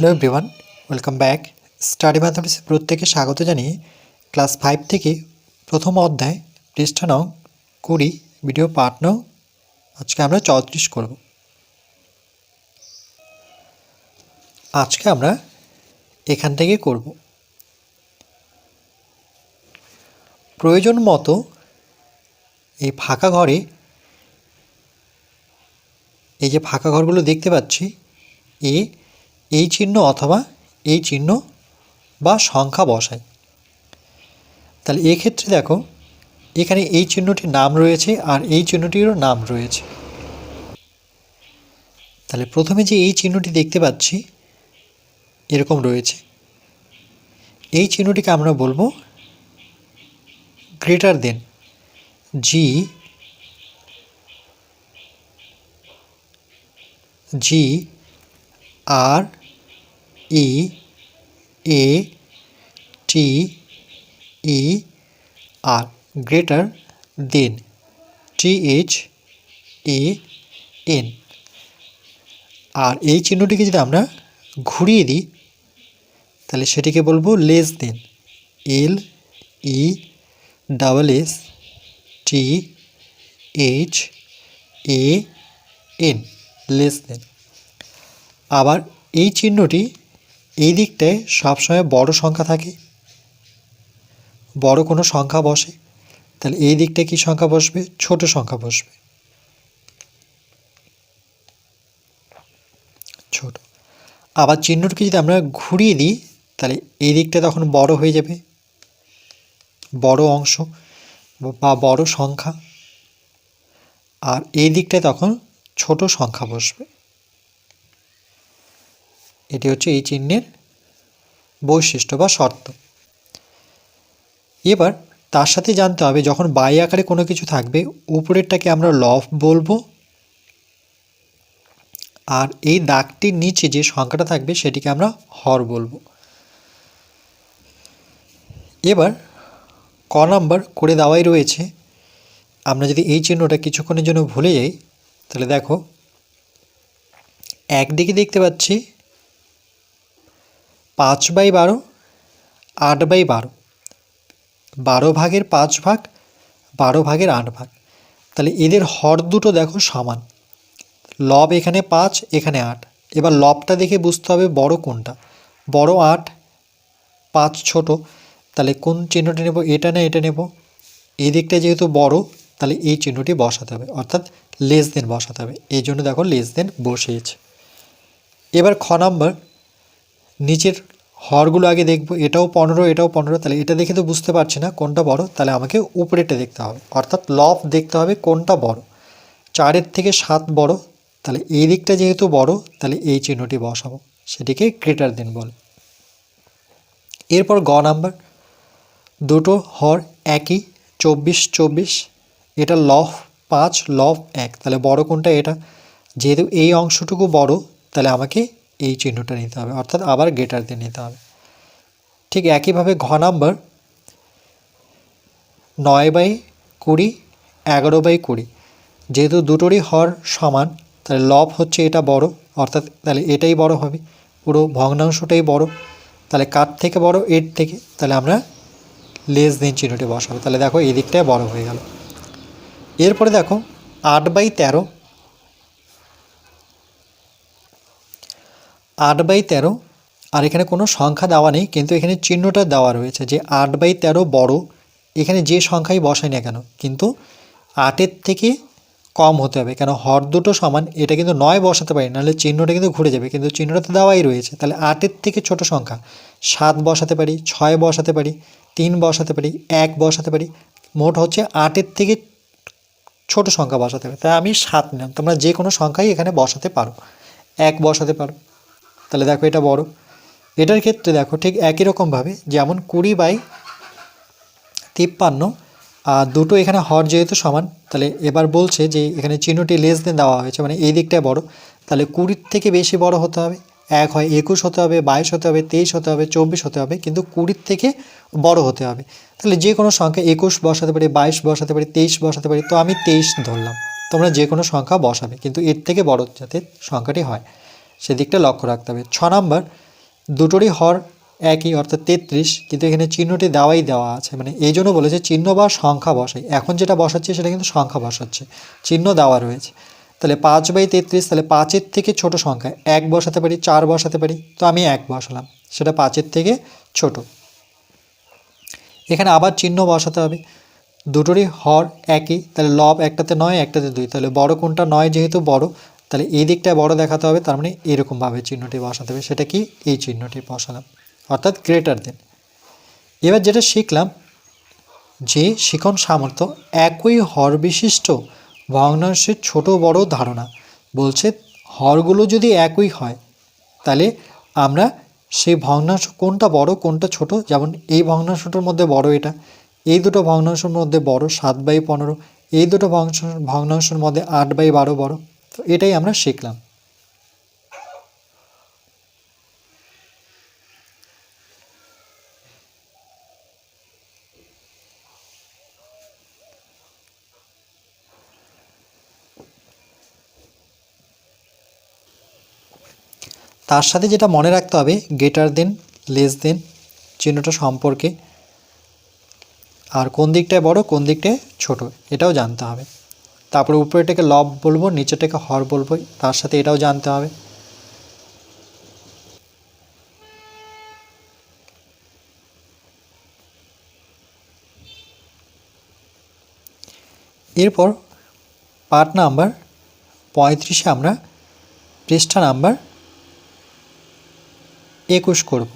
Hello everyone, welcome back. Study ম্যাথমেটিক্সে প্রত্যেকে স্বাগত জানিয়ে ক্লাস ফাইভ থেকে প্রথম অধ্যায়, পৃষ্ঠা নং কুড়ি, ভিডিও পার্ট নং আজকে আমরা চৌত্রিশ করব। আজকে আমরা এখান থেকে করব। প্রয়োজন মতো এই ফাঁকা ঘরে, এই যে ফাঁকা ঘরগুলো দেখতে পাচ্ছি, এ এই চিহ্ন অথবা এই চিহ্ন বা সংখ্যা বসায় তাহলে এক্ষেত্রে দেখো, এখানে এই চিহ্নটির নাম রয়েছে আর এই চিহ্নটিরও নাম রয়েছে। তাহলে প্রথমে যে এই চিহ্নটি দেখতে পাচ্ছি, এরকম রয়েছে। এই চিহ্নটিকে আমরা বলব greater than G G, R E A T E R greater than T H A N আর এই চিহ্নটিকে যদি আমরা ঘুরিয়ে দিই, তাহলে সেটিকে বলব less than L E double S T H A N less than আবার এই চিহ্নটি এই দিকটায় সবসময় বড় সংখ্যা থাকে। বড় কোনো সংখ্যা বসে। তাহলে এই দিকটায় কী সংখ্যা বসবে? ছোট সংখ্যা বসবে। ছোট। আবার চিহ্নটিকে যদি আমরা ঘুরিয়ে দিই, তাহলে এই দিকটা তখন বড় হয়ে যাবে। বড় অংশ বা বড় সংখ্যা। আর এই দিকটায় তখন ছোট সংখ্যা বসবে। এটি হচ্ছে এই চিহ্নের বৈশিষ্ট্য বা শর্ত। এবার তার সাথে জানতে হবে, যখন বাই আকারে কোনো কিছু থাকবে, উপরেরটাকে আমরা লফ বলব। আর এই দাগটির নিচে যে সংখ্যাটা থাকবে, সেটিকে আমরা হর বলব। এবার ক নাম্বার করে দেওয়াই রয়েছে। আমরা যদি এই চিহ্নটা কিছুক্ষণের জন্য ভুলে যাই, তাহলে দেখো, একদিকে দেখতে পাচ্ছি পাঁচ বাই বারো, আট বাই বারো। বারো ভাগের পাঁচ ভাগ, বারো ভাগের আট ভাগ। তাহলে এদের হর দুটো দেখো সমান। লব এখানে পাঁচ, এখানে আট। এবার লবটা দেখে বুঝতে হবে বড় কোনটা। বড় আট, পাঁচ ছোট। তাহলে কোন চিহ্নটি নেব? এটা না এটা নেব। এই দিকটা যেহেতু বড়, তাহলে এই চিহ্নটি বসাতে হবে। অর্থাৎ লেস দেন বসাতে হবে। এই জন্য দেখো লেস দেন বসিয়েছে। এবার খ নাম্বার। নিচের হরগুলো আগে দেখব, এটাও পনেরো এটাও পনেরো, তাহলে এটা দেখে তো বুঝতে পারছি না কোনটা বড়, তাহলে আমাকে উপরেটা দেখতে হবে। অর্থাৎ লফ দেখতে হবে কোনটা বড়। চারের থেকে সাত বড়, তাহলে এই দিকটা যেহেতু বড়, তাহলে এই চিহ্নটি বসাবো। সেটিকে গ্রেটার দেন বলে। এরপর গ নাম্বার। দুটো হর একই, চব্বিশ চব্বিশ, এটা লফ পাঁচ, লফ এক, তাহলে বড় কোনটা এটা? যেহেতু এই অংশটুকু বড়, তাহলে আমাকে এই চিহ্নটা নিতে হবে, অর্থাৎ আবার গেটার দিয়ে নিতে হবে। ঠিক একইভাবে ঘ নাম্বার নয় বাই কুড়ি, এগারো বাই কুড়ি। যেহেতু দুটোরই হর সমান, তাহলে লব হচ্ছে এটা বড়, অর্থাৎ তাহলে এটাই বড় হবে, পুরো ভগ্নাংশটাই বড়। তাহলে কার থেকে বড়? এর থেকে। তাহলে আমরা লেস দিন চিহ্নটি বসাবো। তাহলে দেখো এই দিকটায় বড় হয়ে গেল। এরপরে দেখো আট বাই তেরো আট বাই তেরো। আর এখানে কোনো সংখ্যা দেওয়া নেই, কিন্তু এখানে চিহ্নটা দেওয়া রয়েছে যে আট বাই তেরো বড়। এখানে যে সংখ্যাই বসাই না কেন, কিন্তু আটের থেকে কম হতে হবে, কেন হর দুটো সমান, এটা কিন্তু নয় বসাতে পারি, নাহলে চিহ্নটা কিন্তু ঘুরে যাবে, কিন্তু চিহ্নটা তো দেওয়াই রয়েছে। তাহলে আটের থেকে ছোট সংখ্যা, সাত বসাতে পারি, ছয় বসাতে পারি, তিন বসাতে পারি, এক বসাতে পারি, মোট হচ্ছে আটের থেকে ছোট সংখ্যা বসাতে হবে। তাই আমি সাত নিলাম, তোমরা যে কোনো সংখ্যাই এখানে বসাতে পারো, এক বসাতে পারো। তাহলে দেখো এটা বড়। এটার ক্ষেত্রে দেখো ঠিক একই রকমভাবে যেমন কুড়ি বাই তিপ্পান্ন, আর দুটো এখানে হর যেহেতু সমান, তাহলে এবার বলছে যে এখানে চিহ্নটি লেস দেন দেওয়া হয়েছে মানে এই দিকটায় বড়। তাহলে কুড়ির থেকে বেশি বড় হতে হবে, এক হয় একুশ হতে হবে, বাইশ হতে হবে, তেইশ হতে হবে, চব্বিশ হতে হবে, কিন্তু কুড়ির থেকে বড় হতে হবে। তাহলে যে কোনো সংখ্যা একুশ বসাতে পারি, বাইশ বসাতে পারি, তেইশ বসাতে পারি, তো আমি তেইশ ধরলাম। তোমরা যে কোনো সংখ্যা বসাবে, কিন্তু এর থেকে বড় যাতে সংখ্যাটি হয়। সেদিকটা লক্ষ্য রাখতে হবে। ছ নম্বর, দুটোরই হর একই, অর্থাৎ তেত্রিশ, কিন্তু এখানে চিহ্নটি দেওয়াই দেওয়া আছে। মানে এই জন্য বলেছে চিহ্ন বা সংখ্যা বসাই। এখন যেটা বসাচ্ছি সেটা কিন্তু সংখ্যা বসাচ্ছে। চিহ্ন দেওয়া রয়েছে। তাহলে পাঁচ বাই তেত্রিশ, তাহলে পাঁচের থেকে ছোট সংখ্যা। এক বসাতে পারি, চার বসাতে পারি, তো আমি এক বসালাম। সেটা পাঁচের থেকে ছোট। এখানে আবার চিহ্ন বসাতে হবে। দুটোরই হর একই, তাহলে লব একটাতে নয়, একটাতে দুই। তাহলে বড় কোনটা নয়, যেহেতু বড় তাহলে এই দিকটায় বড় দেখাতে হবে, তার মানে এরকমভাবে চিহ্নটি বসাতে হবে, সেটা কি? এই চিহ্নটি বসালাম। অর্থাৎ গ্রেটার দেন এবার যেটা শিখলাম, যে শিখন সামর্থ্য একই হর বিশিষ্ট ভগ্নাংশের ছোট বড় ধারণা। বলছে হরগুলো যদি একই হয়, তাহলে আমরা সেই ভগ্নাংশ কোনটা বড়, কোনটা ছোট, যেমন এই ভগ্নাংশটার মধ্যে বড় এটা, এই দুটো ভগ্নাংশের মধ্যে বড় সাত বাই পনেরো, এই দুটো ভগ্নাংশ ভগ্নাংশের মধ্যে আট বাই বারো বড়। তো এটাই আমরা শিখলাম। তার সাথে যেটা মনে রাখতে হবে গেটার দেন লেস দেন চিহ্নটা সম্পর্কে, আর কোন দিকটায় বড়, কোন দিকটায় ছোট, এটাও জানতে হবে। তারপরে উপরেটাকে লব বলব নিচেটাকে হর বলব, তার সাথে এটাও জানতে হবে। এরপর পার্ট নাম্বার পঁয়ত্রিশে আমরা পৃষ্ঠা নাম্বার একুশ করব।